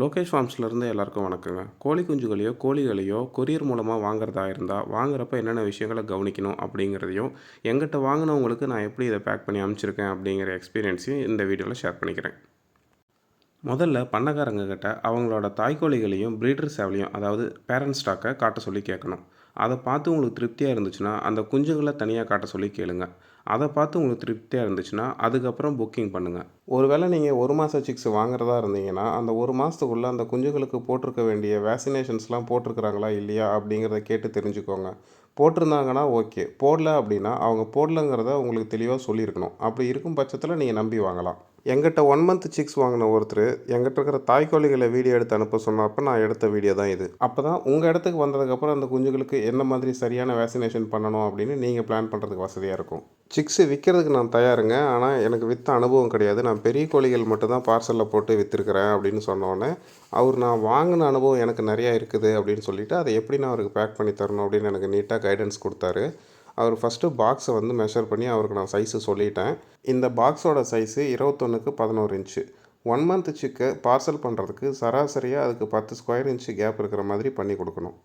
லோகேஷ் ஃபார்ம்ஸ்லேருந்து எல்லாருக்கும் வணக்கங்க. கோழி குஞ்சுகளையோ கோழிகளையோ கொரியர் மூலமாக வாங்குறதா இருந்தால் வாங்குறப்ப என்னென்ன விஷயங்களை கவனிக்கணும் அப்படிங்கிறதையும் எங்கிட்ட வாங்கினவங்களுக்கு நான் எப்படி இதை பேக் பண்ணி அனுப்பிச்சிருக்கேன் அப்படிங்கிற எக்ஸ்பீரியன்ஸையும் இந்த வீடியோவில் ஷேர் பண்ணிக்கிறேன். முதல்ல பண்ணக்காரங்க கிட்ட அவங்களோட தாய்க்கோழிகளையும் ப்ரீடர் சேவலையும் அதாவது பேரண்ட் ஸ்டாக்கை காட்ட சொல்லி கேட்கணும். அதை பார்த்து உங்களுக்கு திருப்தியாக இருந்துச்சுன்னா அந்த குஞ்சுகளை தனியாக காட்ட சொல்லி கேளுங்க. அதை பார்த்து உங்களுக்கு திருப்தியாக இருந்துச்சுன்னா அதுக்கப்புறம் புக்கிங் பண்ணுங்கள் ஒருவேளை நீங்கள் ஒரு மாத சிக்ஸ் வாங்குறதா இருந்தீங்கன்னா அந்த ஒரு மாதத்துக்குள்ளே அந்த குஞ்சுகளுக்கு போட்டிருக்க வேண்டிய வேக்சினேஷன்ஸ்லாம் போட்டிருக்கிறாங்களா இல்லையா அப்படிங்கிறத கேட்டு தெரிஞ்சுக்கோங்க. போட்டிருந்தாங்கன்னா ஓகே போடல அப்படின்னா அவங்க போடலங்கிறத உங்களுக்கு தெளிவாக சொல்லியிருக்கணும். அப்படி இருக்கும் பட்சத்தில் நீங்கள் நம்பி வாங்கலாம். எங்கிட்ட ஒன் மந்த் சிக்ஸ் வாங்கின ஒருத்தர் எங்கிட்ட இருக்கிற தாய்க்கோழிகளை வீடியோ எடுத்து அனுப்ப சொன்னப்போ நான் எடுத்த வீடியோ தான் இது. அப்போ தான் உங்கள் இடத்துக்கு வந்ததுக்கப்புறம் அந்த குஞ்சுகளுக்கு என்ன மாதிரி சரியான வேக்சினேஷன் பண்ணணும் அப்படின்னு நீங்கள் பிளான் பண்ணுறதுக்கு வசதியாக இருக்கும். சிக்ஸு விற்கிறதுக்கு நான் தயாருங்க. ஆனால் எனக்கு விற்ற அனுபவம் கிடையாது. நான் பெரிய கோழிகள் மட்டும்தான் பார்சலில் போட்டு விற்றுருக்குறேன் அப்படின்னு சொன்னோடனே அவர் நான் வாங்கின அனுபவம் எனக்கு நிறையா இருக்குது அப்படின்னு சொல்லிவிட்டு அதை எப்படி நான் அவருக்கு பேக் பண்ணி தரணும் அப்படின்னு எனக்கு நீட்டாக கைடன்ஸ் கொடுத்தாரு. அவர் ஃபஸ்ட்டு பாக்ஸை வந்து மெஷர் பண்ணி அவருக்கு நான் சைஸு சொல்லிட்டேன். இந்த பாக்ஸோட சைஸு இருபத்தொன்றுக்கு பதினோரு இன்ச்சு ஒன் மந்த் சிக்கை பார்சல் பண்ணுறதுக்கு சராசரியாக அதுக்கு பத்து ஸ்கொயர் இன்ச்சு கேப் இருக்கிற மாதிரி பண்ணி கொடுக்கணும்.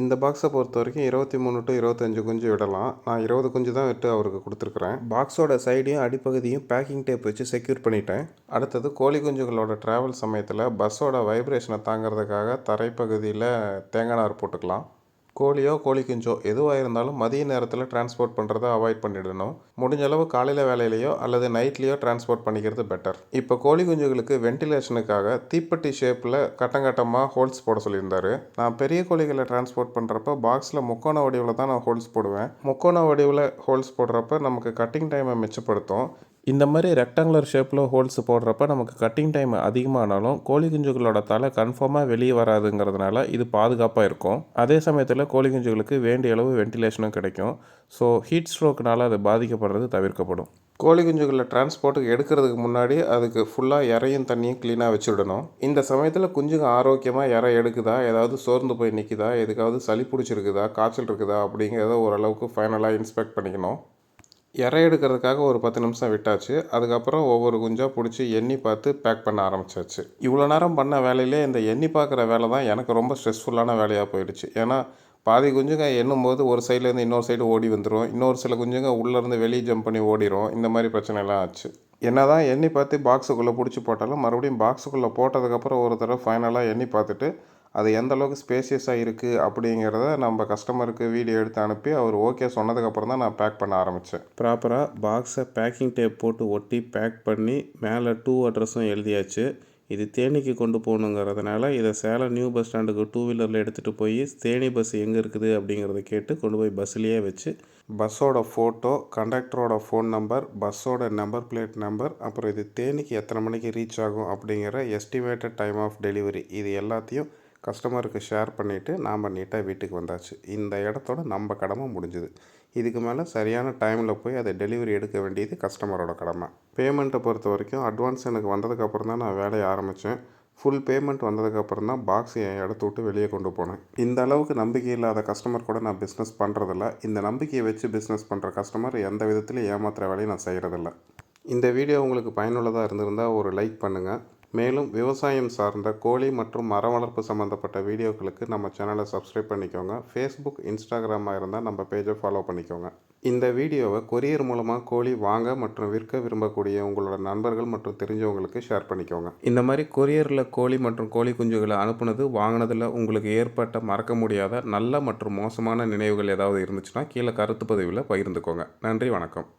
இந்த பாக்ஸை பொறுத்த வரைக்கும் இருபத்தி மூணு டு இருபத்தஞ்சு குஞ்சு விடலாம். நான் இருபது குஞ்சு தான் விட்டு அவருக்கு கொடுத்துருக்குறேன். பாக்ஸோட சைடையும் அடிப்பகுதியும் பேக்கிங் டேப் வச்சு செக்யூர் பண்ணிட்டேன். அடுத்தது கோழி குஞ்சுகளோட ட்ராவல் சமயத்தில் பஸ்ஸோட வைப்ரேஷனை தாங்கிறதுக்காக தரைப்பகுதியில் தேங்காய் நார் போட்டுக்கலாம். கோழியோ கோழி குஞ்சோ எதுவாக இருந்தாலும் மதிய நேரத்தில் டிரான்ஸ்போர்ட் பண்ணுறதை அவாய்ட் பண்ணிடணும். முடிஞ்ச அளவு காலையில் வேலையிலையோ அல்லது நைட்லேயோ டிரான்ஸ்போர்ட் பண்ணிக்கிறது பெட்டர் இப்போ கோழி குஞ்சுகளுக்கு வென்டிலேஷனுக்காக தீப்பெட்டி ஷேப்பில் கட்டங்கட்டமாக ஹோல்ஸ் போட சொல்லியிருந்தாரு. நான் பெரிய கோழிகளை டிரான்ஸ்போர்ட் பண்ணுறப்ப பாக்ஸில் முக்கோண வடிவில் தான் நான் ஹோல்ஸ் போடுவேன். முக்கோண வடிவில் ஹோல்ஸ் போடுறப்ப நமக்கு கட்டிங் டைமை மிச்சப்படுத்தும். இந்த மாதிரி ரெக்டாங்குலர் ஷேப்பில் ஹோல்ஸ் போடுறப்ப நமக்கு கட்டிங் டைம் அதிகமானாலும் கோழி குஞ்சுகளோட தலை கன்ஃபார்மாக வெளியே வராதுங்கிறதுனால இது பாதுகாப்பாக இருக்கும். அதே சமயத்தில் கோழி குஞ்சுகளுக்கு வேண்டிய அளவு வென்டிலேஷனும் கிடைக்கும். ஸோ ஹீட் ஸ்ட்ரோக்னால் அது பாதிக்கப்படுறது தவிர்க்கப்படும். கோழி குஞ்சுகளை டிரான்ஸ்போர்ட்டுக்கு எடுக்கிறதுக்கு முன்னாடி அதுக்கு ஃபுல்லாக இறையும் தண்ணியும் க்ளீனாக வச்சுவிடணும் இந்த சமயத்தில் குஞ்சுங்க ஆரோக்கியமாக இறை எடுக்குதா? ஏதாவது சோர்ந்து போய் நிற்குதா எதுக்காவது சளி பிடிச்சிருக்குதா? காய்ச்சல் இருக்குதா? அப்படிங்கிறத ஓரளவுக்கு ஃபைனலாக இன்ஸ்பெக்ட் பண்ணிக்கணும். இறை எடுக்கிறதுக்காக ஒரு பத்து நிமிஷம் விட்டாச்சு. அதுக்கப்புறம் ஒவ்வொரு குஞ்சாக பிடிச்சி எண்ணி பார்த்து பேக் பண்ண ஆரம்பிச்சாச்சு. இவ்வளோ நேரம் பண்ண வேலையிலே இந்த எண்ணி பார்க்குற வேலை தான் எனக்கு ரொம்ப ஸ்ட்ரெஸ்ஃபுல்லான வேலையாக போயிடுச்சு. ஏன்னா பாதி குஞ்சுங்க எண்ணும் போது ஒரு சைட்லேருந்து இன்னொரு சைடு ஓடி வந்துடும் இன்னொரு சில குஞ்சுங்க உள்ளேருந்து வெளியே ஜம்ப் பண்ணி ஓடிடும் இந்த மாதிரி பிரச்சனைலாம் ஆச்சு. என்ன தான் எண்ணி பார்த்து பாக்ஸுக்குள்ளே பிடிச்சி போட்டாலும் மறுபடியும் பாக்ஸுக்குள்ளே போட்டதுக்கப்புறம் ஒரு தடவை ஃபைனலாக எண்ணி பார்த்துட்டு அது எந்த அளவுக்கு ஸ்பேசியஸாக இருக்குது அப்படிங்கிறத நம்ம கஸ்டமருக்கு வீடியோ எடுத்து அனுப்பி அவர் ஓகே சொன்னதுக்கப்புறம் தான் நான் பேக் பண்ண ஆரம்பித்தேன் ப்ராப்பராக பாக்ஸை பேக்கிங் டேப் போட்டு ஒட்டி பேக் பண்ணி மேலே டூ அட்ரஸும் எழுதியாச்சு. இது தேனிக்கு கொண்டு போகணுங்கிறதுனால இதை சேலம் நியூ பஸ் ஸ்டாண்டுக்கு டூ வீலரில் எடுத்துகிட்டு போய் தேனி பஸ் எங்கே இருக்குது அப்படிங்கிறத கேட்டு கொண்டு போய் பஸ்லேயே வச்சு பஸ்ஸோட ஃபோட்டோ கண்டக்டரோட ஃபோன் நம்பர் பஸ்ஸோட நம்பர் பிளேட் நம்பர் அப்புறம் இது தேனிக்கு எத்தனை மணிக்கு ரீச் ஆகும் அப்படிங்கிற எஸ்டிமேட்டட் டைம் ஆஃப் டெலிவரி இது எல்லாத்தையும் கஸ்டமருக்கு ஷேர் பண்ணிவிட்டு நாம் நீட்டாக வீட்டுக்கு வந்தாச்சு. இந்த இடத்தோட நம்ம கடமை முடிஞ்சுது. இதுக்கு மேலே சரியான டைமில் போய் அதை டெலிவரி எடுக்க வேண்டியது கஸ்டமரோட கடமை. பேமெண்ட்டை பொறுத்த வரைக்கும் அட்வான்ஸ் எனக்கு வந்ததுக்கப்புறம் தான் நான் வேலையை ஆரம்பித்தேன் ஃபுல் பேமெண்ட் வந்ததுக்கப்புறம் தான் பாக்ஸ் என் இடத்த விட்டு வெளியே கொண்டு போனேன். இந்த அளவுக்கு நம்பிக்கை இல்லாத கஸ்டமர் கூட நான் பிஸ்னஸ் பண்ணுறதில்ல இந்த நம்பிக்கையை வச்சு பிஸ்னஸ் பண்ணுற கஸ்டமர் எந்த விதத்துலையும் ஏமாத்துகிற வேலையை நான் செய்கிறதில்ல இந்த வீடியோ உங்களுக்கு பயனுள்ளதாக இருந்திருந்தால் ஒரு லைக் பண்ணுங்கள் மேலும் விவசாயம் சார்ந்த கோழி மற்றும் மரம் வளர்ப்பு சம்மந்தப்பட்ட வீடியோக்களுக்கு நம்ம சேனலை சப்ஸ்கிரைப் பண்ணிக்கோங்க. ஃபேஸ்புக் இன்ஸ்டாகிராமாக இருந்தால் நம்ம பேஜை ஃபாலோ பண்ணிக்கோங்க. இந்த வீடியோவை கொரியர் மூலமாக கோழி வாங்க மற்றும் விற்க விரும்பக்கூடிய உங்களோட நண்பர்கள் மற்றும் தெரிஞ்சவங்களுக்கு ஷேர் பண்ணிக்கோங்க. இந்த மாதிரி கொரியரில் கோழி மற்றும் கோழி குஞ்சுகளை அனுப்புனது வாங்கினதில் உங்களுக்கு ஏற்பட்ட மறக்க முடியாத நல்ல மற்றும் மோசமான நினைவுகள் ஏதாவது இருந்துச்சுன்னா கீழே கருத்து பதிவில் பகிர்ந்துக்கோங்க. நன்றி வணக்கம்.